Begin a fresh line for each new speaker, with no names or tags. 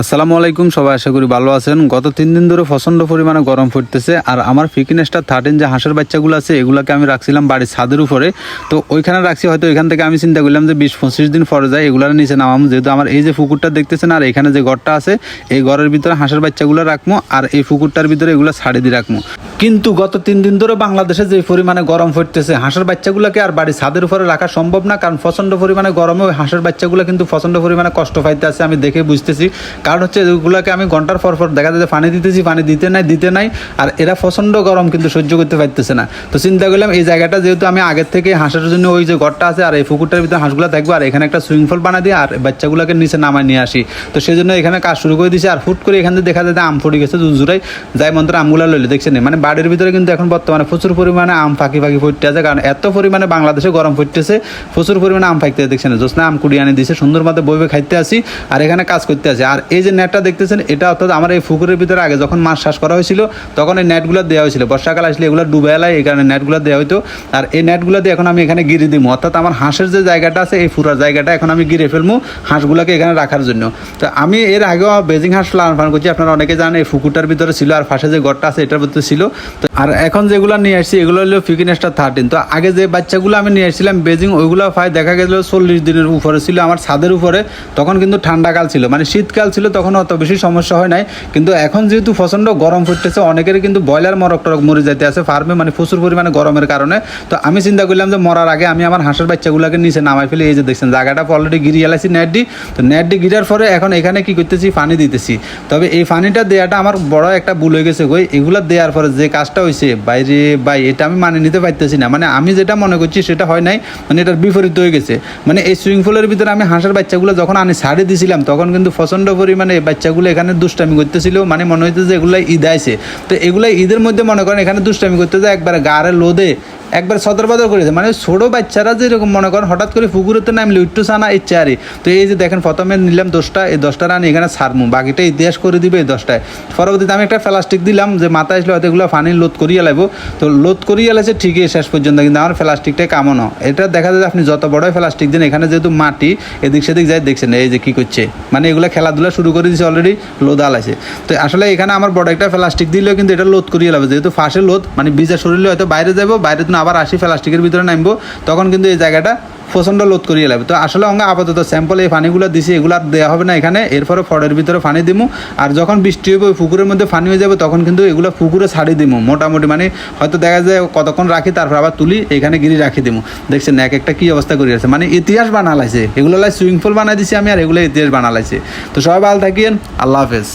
আসসালামু আলাইকুম, সবাই আশা করি ভালো আছেন। গত তিন দিন ধরে প্রচণ্ড পরিমাণে গরম পড়তেছে আর আমার ফিকিনেসটা থার্টিন যে হাঁসের বাচ্চাগুলো আছে, এগুলোকে আমি রাখছিলাম বাড়ির ছাদের উপরে। তো ওইখানে রাখছি, হয়তো এখান থেকে আমি চিন্তা করলাম যে বিশ পঁচিশ দিন পরে যায় এগুলোর নিচে নামাম যেহেতু আমার এই যে পুকুরটা দেখতেছেন, আর এখানে যে ঘরটা আছে, এই ঘরের ভিতরে হাঁসের বাচ্চাগুলো রাখব, আর এই পুকুরটার ভিতরে এগুলো ছাড়ে দিয়ে রাখব। কিন্তু গত তিন দিন ধরে বাংলাদেশে যে পরিমাণে গরম পড়তেছে হাঁসের বাচ্চাগুলোকে আর বাড়ির ছাদের উপরে রাখা সম্ভব না, কারণ প্রচণ্ড পরিমাণে গরমে হাঁসের বাচ্চাগুলো কিন্তু প্রচণ্ড পরিমাণে কষ্ট পাইতে আছে, আমি দেখে বুঝতেছি। কারণ হচ্ছে এগুলোকে আমি ঘণ্টার পর পর দেখা যাচ্ছে পানি দিতেছি, পানি দিতে নাই দিতে নাই, আর এরা প্রচণ্ড গরম কিন্তু সহ্য করতে পারতেছে না। তো চিন্তা করলাম এই জায়গাটা যেহেতু আমি আগের থেকে হাঁসের জন্য ওই যে ঘরটা আছে আর এই পুকুরটার ভিতরে হাঁসগুলো থাকব, আর এখানে একটা সুইমিং পুল বানা দিয়ে আর বাচ্চাগুলোকে নিচে নামায় নিয়ে আসি। তো সেই জন্য এখানে কাজ শুরু করে দিয়েছি আর হুট করে এখান থেকে দেখা যায় আম ফুটে গেছে জুজুরাই যাই মন্ত্র আমগুলো লইলে, দেখছেন মানে বাড়ির ভিতরে কিন্তু এখন বর্তমানে প্রচুর পরিমাণে আম ফাঁকি ফাঁকি ফুটতে আছে, কারণ এত পরিমাণে বাংলাদেশে গরম ফুটতেছে, প্রচুর পরিমাণে আম ফাঁকতে দেখছেন? জোসনা আম কুড়ি আনে দিয়েছে সুন্দর মতো বইবে খাইতে আসি আর এখানে কাজ করতে আসি আর এই যে নেটটা দেখতেছেন, এটা অর্থাৎ আমার এই পুকুরের ভিতরে আগে যখন মাছ চাষ করা হয়েছিল, তখন এই নেটগুলো দেওয়া হয়েছিল। বর্ষাকাল আসলে এগুলো ডুবে এলাই, এই কারণে নেটগুলো দেওয়া হইতো। আর এই নেটগুলো দিয়ে এখন আমি এখানে গিরে দিব অর্থাৎ আমার হাঁসের যে জায়গাটা আছে, এই ফুরার জায়গাটা এখন আমি গিরে ফেলব হাঁসগুলোকে এখানে রাখার জন্য। তো আমি এর আগেও বেজিং হাঁস লালন পালন করছি, আপনারা অনেকে জানেন এই পুকুরটার ভিতরে ছিল, আর পাশে যে ঘরটা আছে, এটার ভিতরে ছিল। তো আর এখন যেগুলো নিয়ে আসছি, এগুলো হলো ফিকিনেসটা থার্টিন তো আগে যে বাচ্চাগুলো আমি নিয়ে আসছিলাম বেজিং ওইগুলো প্রায় দেখা গেল চল্লিশ দিনের উপরে ছিল, আমার ছাদের উপরে। তখন কিন্তু ঠান্ডাকাল ছিল মানে শীতকাল ছিল, তখন অত বেশি সমস্যা হয় নাই। কিন্তু এখন যেহেতু প্রচণ্ড গরম ফুটতেছে অনেকের কিন্তু ব্রয়লার মরক টরক মরে যেতে আছে ফার্মে মানে প্রচুর পরিমাণে গরমের কারণে। তো আমি চিন্তা করলাম যে মরার আগে আমি আমার হাঁসের বাচ্চাগুলোকে নিচে নামাই ফেলে, এই যে দেখছেন, জায়গাটা অলরেডি গিরিয়ে এলাইছি নেট দি তো নেট দি গিরার পরে এখন এখানে কি করতেছি, পানি দিতেছি। তবে এই পানিটা দেওয়াটা আমার বড় একটা ভুল হয়ে গেছে গই এগুলো দেওয়ার পরে যে কাজটা হয়েছে বাইরে বাই এটা আমি মানে নিতে পারতেছি না। মানে আমি যেটা মনে করছি সেটা হয় নাই মানে এটার বিপরীত হয়ে গেছে। মানে এই সুইমিং পুলের ভিতরে আমি হাঁসের বাচ্চাগুলো যখন আমি ছাড়ে দিয়েছিলাম তখন কিন্তু প্রচণ্ড পরিমাণে এই বাচ্চাগুলো এখানে দুষ্টামি করতেছিল। মানে মনে হইতে যে এগুলো ঈদ আইছে। তো এগুলো ঈদের মধ্যে মনে করেন এখানে দুষ্টামি করতে যায় একবার গাড়ে লোদে একবার সদর বদর করেছে মানে ছোটো বাচ্চারা যেরকম মনে করেন, হঠাৎ করে পুকুরেতে নামলে উঠ্টু সানা ইচ্ছে আরে তো এই যে দেখেন, প্রথমে নিলাম দশটা, এই দশটা রান এখানে ছাড়মু। বাকিটা ইতিহাস করে দিবে এই দশটায়। পরবর্তীতে আমি একটা প্লাস্টিক দিলাম, যে মাথায় আসলে হয়তো এগুলো পানি লোড করিয়ে লাগবো তো লোড করিয়ে লাগছে ঠিকই শেষ পর্যন্ত, কিন্তু আমার প্লাস্টিকটাই কামানো। এটা দেখা যায় আপনি যত বড় প্লাস্টিক দিন, এখানে যেহেতু মাটি, এদিক সেদিক যাই দেখছেন, এই যে কী করছে। মানে এগুলো খেলাধুলা শুরু করে দিয়েছে অলরেডি লোদ আলাইছে। তো আসলে এখানে আমার বড় একটা প্লাস্টিক দিলেও কিন্তু এটা লোড করিয়ে লাগবে যেহেতু ফাঁসে লোদ মানে বীজের শরীরে হয়তো বাইরে যাব বাইরে তো আবার আসি প্লাস্টিকের ভিতরে নামবো, তখন কিন্তু এই জায়গাটা প্রচণ্ড লোড করিয়ে লাগবে তো আসলে অঙ্গে আপাতত স্যাম্পল এই পানিগুলো দিছি, এগুলো আর দেওয়া হবে না এখানে এরপরে ফড়ের ভিতরে পানি দিমু। আর যখন বৃষ্টি হবে ওই পুকুরের মধ্যে পানি হয়ে যাবে, তখন কিন্তু এগুলো পুকুরে ছাড়ি দিমু, মোটামুটি। মানে হয়তো দেখা যায় কতক্ষণ রাখি, তারপর আবার তুলি, এখানে গিরি রাখি দিমু। দেখছেন, এক একটা কী অবস্থা করে আছে। মানে ইতিহাস বানালাইছে। এগুলো লাই সুইমিং পুল বানাই দিছি আমি, আর এগুলো ইতিহাস বানালাইছে। তো সবাই ভালো থাকিয়েন আল্লাহ হাফেজ।